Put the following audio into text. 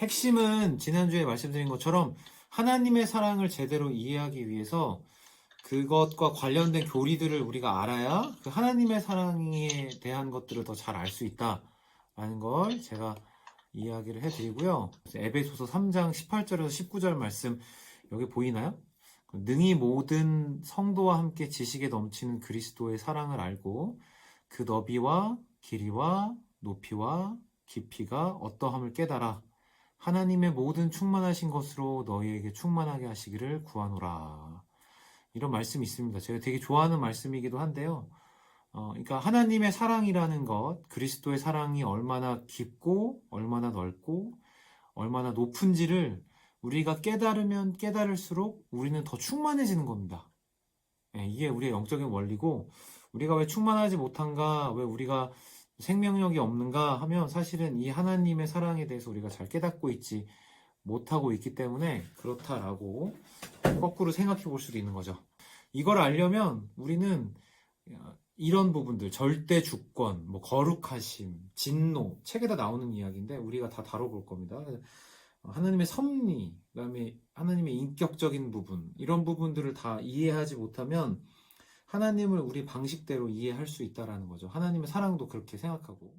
핵심은 지난주에 말씀드린 것처럼 하나님의 사랑을 제대로 이해하기 위해서 그것과 관련된 교리들을 우리가 알아야 그 하나님의 사랑에 대한 것들을 더 잘 알 수 있다라는 걸 제가 이야기를 해드리고요. 에베소서 3장 18절에서 19절 말씀 여기 보이나요? 능히 모든 성도와 함께 지식에 넘치는 그리스도의 사랑을 알고 그 너비와 길이와 높이와 깊이가 어떠함을 깨달아 하나님의 모든 충만하신 것으로 너희에게 충만하게 하시기를 구하노라. 이런 말씀이 있습니다. 제가 되게 좋아하는 말씀이기도 한데요. 어, 그러니까 하나님의 사랑이라는 것, 그리스도의 사랑이 얼마나 깊고, 얼마나 넓고, 얼마나 높은지를 우리가 깨달으면 깨달을수록 우리는 더 충만해지는 겁니다. 예, 이게 우리의 영적인 원리고, 우리가 왜 충만하지 못한가, 왜 우리가 생명력이 없는가 하면 사실은 이 하나님의 사랑에 대해서 우리가 잘 깨닫고 있지 못하고 있기 때문에 그렇다라고 거꾸로 생각해 볼 수도 있는 거죠. 이걸 알려면 우리는 이런 부분들, 절대 주권, 뭐 거룩하심, 진노, 책에다 나오는 이야기인데 우리가 다 다뤄볼 겁니다. 하나님의 섭리, 그다음에 하나님의 인격적인 부분, 이런 부분들을 다 이해하지 못하면 하나님을 우리 방식대로 이해할 수 있다라는 거죠. 하나님의 사랑도 그렇게 생각하고.